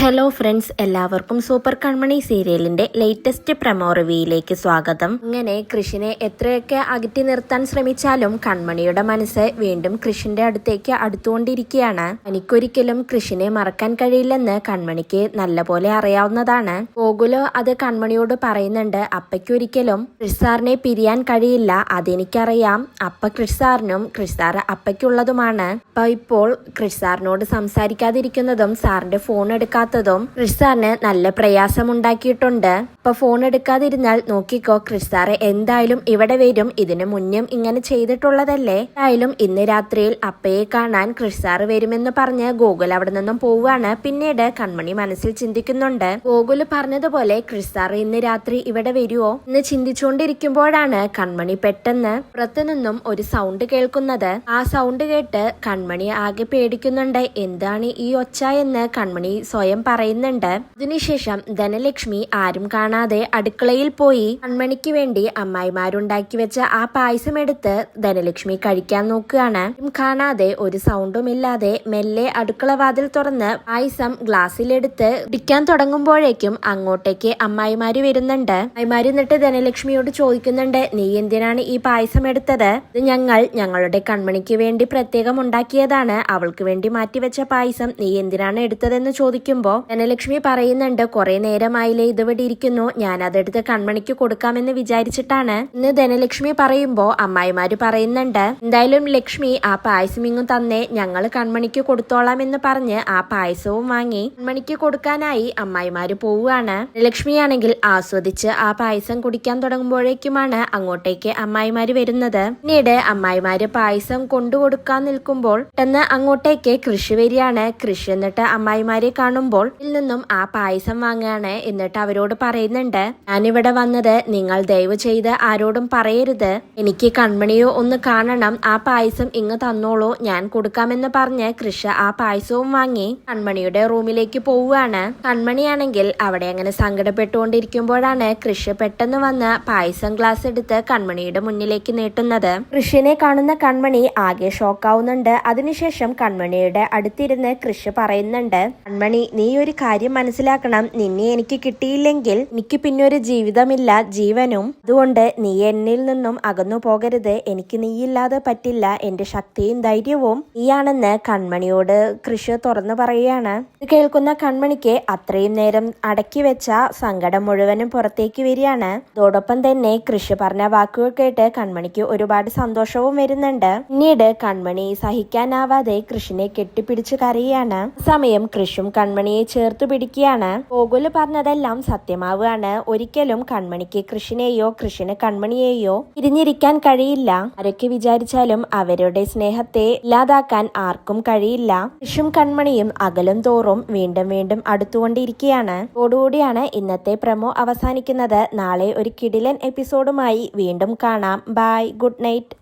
Hello friends എല്ലാവർക്കും super Kanmani സീരിയലിന്റെ latest promo റിവ്യൂയിലേക്ക് സ്വാഗതം. ഇങ്ങനെ കൃഷിനെ എത്രയൊക്കെ അകറ്റി നിർത്താൻ ശ്രമിച്ചാലും കൺമണിയുടെ മനസ്സ് വീണ്ടും കൃഷിന്റെ അടുത്തേക്ക് അടുത്തുകൊണ്ടിരിക്കുകയാണ്. എനിക്കൊരിക്കലും കൃഷിനെ മറക്കാൻ കഴിയില്ലെന്ന് കൺമണിക്ക് നല്ലപോലെ അറിയാവുന്നതാണ്. ഗോകുലോ അത് കൺമണിയോട് പറയുന്നുണ്ട് അപ്പയ്ക്കൊരിക്കലും ക്രിസാറിനെ പിരിയാൻ കഴിയില്ല അതെനിക്കറിയാം. അപ്പ ക്രിസാറിനും ക്രിസാർ അപ്പയ്ക്കുള്ളതുമാണ്. അപ്പൊ ഇപ്പോൾ ക്രിസാറിനോട് സംസാരിക്കാതിരിക്കുന്നതും സാറിന്റെ ഫോൺ എടുക്കാത്തതും ക്രിസ്സാറിന് നല്ല പ്രയാസമുണ്ടാക്കിയിട്ടുണ്ട്. ഇപ്പൊ ഫോൺ എടുക്കാതിരുന്നാൽ നോക്കിക്കോ ക്രിസ്സാർ എന്തായാലും ഇവിടെ വരും. ഇതിനു മുന്നും ഇങ്ങനെ ചെയ്തിട്ടുള്ളതല്ലേ? എന്തായാലും ഇന്ന് രാത്രിയിൽ അപ്പയെ കാണാൻ ക്രിസ്സാർ വരുമെന്ന് പറഞ്ഞ് ഗോകുൽ അവിടെ നിന്നും പോവുകയാണ്. പിന്നീട് കൺമണി മനസ്സിൽ ചിന്തിക്കുന്നുണ്ട്. ഗോകുൽ പറഞ്ഞതുപോലെ ക്രിസ്സാർ ഇന്ന് രാത്രി ഇവിടെ വരുമോ എന്ന് ചിന്തിച്ചുകൊണ്ടിരിക്കുമ്പോഴാണ് കൺമണി പെട്ടെന്ന് പുറത്തുനിന്നും ഒരു സൗണ്ട് കേൾക്കുന്നത്. ആ സൗണ്ട് കേട്ട് കൺമണി ആകെ പേടിക്കുന്നുണ്ട്. എന്താണ് ഈ ഒച്ച എന്ന് കൺമണി സ്വയം പറയുന്നുണ്ട്. അതിനുശേഷം ധനലക്ഷ്മി ആരും കാണാതെ അടുക്കളയിൽ പോയി കൺമണിക്ക് വേണ്ടി അമ്മായിമാരുണ്ടാക്കി വെച്ച ആ പായസം എടുത്ത് ധനലക്ഷ്മി കഴിക്കാൻ നോക്കുകയാണ്. കാണാതെ ഒരു സൗണ്ടും ഇല്ലാതെ മെല്ലെ അടുക്കള വാതിൽ തുറന്ന് പായസം ഗ്ലാസ്സിലെടുത്ത് കുടിക്കാൻ തുടങ്ങുമ്പോഴേക്കും അങ്ങോട്ടേക്ക് അമ്മായിമാര് വരുന്നുണ്ട്. അമ്മായിമാര് എന്നിട്ട് ധനലക്ഷ്മിയോട് ചോദിക്കുന്നുണ്ട് നീ എന്തിനാണ് ഈ പായസം എടുത്തത്? ഇത് ഞങ്ങൾ ഞങ്ങളുടെ കൺമണിക്ക് വേണ്ടി പ്രത്യേകം ഉണ്ടാക്കിയതാണ്. അവൾക്ക് വേണ്ടി മാറ്റിവെച്ച പായസം നീ എന്തിനാണ് എടുത്തതെന്ന് ചോദിക്കുമ്പോ ധനലക്ഷ്മി പറയുന്നുണ്ട് കുറെ നേരമായില്ലേ ഇതിവിടെ ഇരിക്കുന്നു. ഞാൻ അതെടുത്ത് കൺമണിക്ക് കൊടുക്കാമെന്ന് വിചാരിച്ചിട്ടാണ്. ഇന്ന് ധനലക്ഷ്മി പറയുമ്പോ അമ്മായിമാര് പറയുന്നുണ്ട് എന്തായാലും ലക്ഷ്മി ആ പായസം ഇങ്ങും തന്നെ. ഞങ്ങൾ കൺമണിക്ക് കൊടുത്തോളാം എന്ന് പറഞ്ഞ് ആ പായസവും വാങ്ങി കൺമണിക്ക് കൊടുക്കാനായി അമ്മായിമാര് പോവുകയാണ്. ലക്ഷ്മിയാണെങ്കിൽ ആസ്വദിച്ച് ആ പായസം കുടിക്കാൻ തുടങ്ങുമ്പോഴേക്കുമാണ് അങ്ങോട്ടേക്ക് അമ്മായിമാര് വരുന്നത്. പിന്നീട് അമ്മായിമാര് പായസം കൊണ്ടുകൊടുക്കാൻ നിൽക്കുമ്പോൾ പെട്ടെന്ന് അങ്ങോട്ടേക്ക് കൃഷി വരികയാണ്. കൃഷി എന്നിട്ട് അമ്മായിമാരെ കാണുമ്പോൾ ഇതിൽ നിന്നും ആ പായസം വാങ്ങുകയാണ് എന്നിട്ട് അവരോട് പറയുന്നുണ്ട് ഞാനിവിടെ വന്നത് നിങ്ങൾ ദയവ് ചെയ്ത് ആരോടും പറയരുത്. എനിക്ക് കൺമണിയോ ഒന്ന് കാണണം. ആ പായസം ഇങ്ങ് തന്നോളൂ. ഞാൻ കൊടുക്കാമെന്ന് പറഞ്ഞ് കൃഷ ആ പായസവും വാങ്ങി കൺമണിയുടെ റൂമിലേക്ക് പോവുകയാണ്. കൺമണിയാണെങ്കിൽ അവിടെ അങ്ങനെ സങ്കടപ്പെട്ടുകൊണ്ടിരിക്കുമ്പോഴാണ് കൃഷ പെട്ടെന്ന് വന്ന് പായസം ഗ്ലാസ് എടുത്ത് കൺമണിയുടെ മുന്നിലേക്ക് നീട്ടുന്നത്. കൃഷിനെ കാണുന്ന കൺമണി ആകെ ഷോക്കാവുന്നുണ്ട് അതിനുശേഷം കൺമണിയുടെ അടുത്തിരുന്ന് കൃഷി പറയുന്നുണ്ട് കൺമണി നീ ഒരു കാര്യം മനസ്സിലാക്കണം. നിന്നെ എനിക്ക് കിട്ടിയില്ലെങ്കിൽ എനിക്ക് പിന്നെ ഒരു ജീവിതമില്ല ജീവനും. അതുകൊണ്ട് നീ എന്നിൽ നിന്നും അകന്നു പോകരുത്. എനിക്ക് നീയില്ലാതെ പറ്റില്ല. എന്റെ ശക്തിയും ധൈര്യവും നീയാണെന്ന് കൺമണിയോട് കൃഷി തുറന്നു പറയുകയാണ്. ഇത് കേൾക്കുന്ന കൺമണിക്ക് അത്രയും നേരം അടക്കി വെച്ച സങ്കടം മുഴുവനും പുറത്തേക്ക് വരികയാണ്. അതോടൊപ്പം തന്നെ കൃഷി പറഞ്ഞ വാക്കുകൾ കേട്ട് കൺമണിക്ക് ഒരുപാട് സന്തോഷവും വരുന്നുണ്ട്. പിന്നീട് കൺമണി സഹിക്കാനാവാതെ കൃഷിനെ കെട്ടിപ്പിടിച്ച് കരയാണ് സമയം കൃഷും കൺമണിയെ ചേർത്ത് പിടിക്കുകയാണ്. ഗോകുൽ പറഞ്ഞതെല്ലാം സത്യമാവുകയാണ്. ഒരിക്കലും കൺമണിക്ക് കൃഷിനെയോ കൃഷിന് കൺമണിയെയോ തിരിഞ്ഞിരിക്കാൻ കഴിയില്ല. ആരൊക്കെ വിചാരിച്ചാലും അവരുടെ സ്നേഹത്തെ ഇല്ലാതാക്കാൻ ആർക്കും കഴിയില്ല. കൃഷും കൺമണിയും അകലും തോറും വീണ്ടും വീണ്ടും അടുത്തുകൊണ്ടിരിക്കുകയാണ്. ഓടുകൂടിയാണ് ഇന്നത്തെ പ്രമോ അവസാനിക്കുന്നത്. നാളെ ഒരു കിടിലൻ എപ്പിസോഡുമായി വീണ്ടും കാണാം. Bye good night.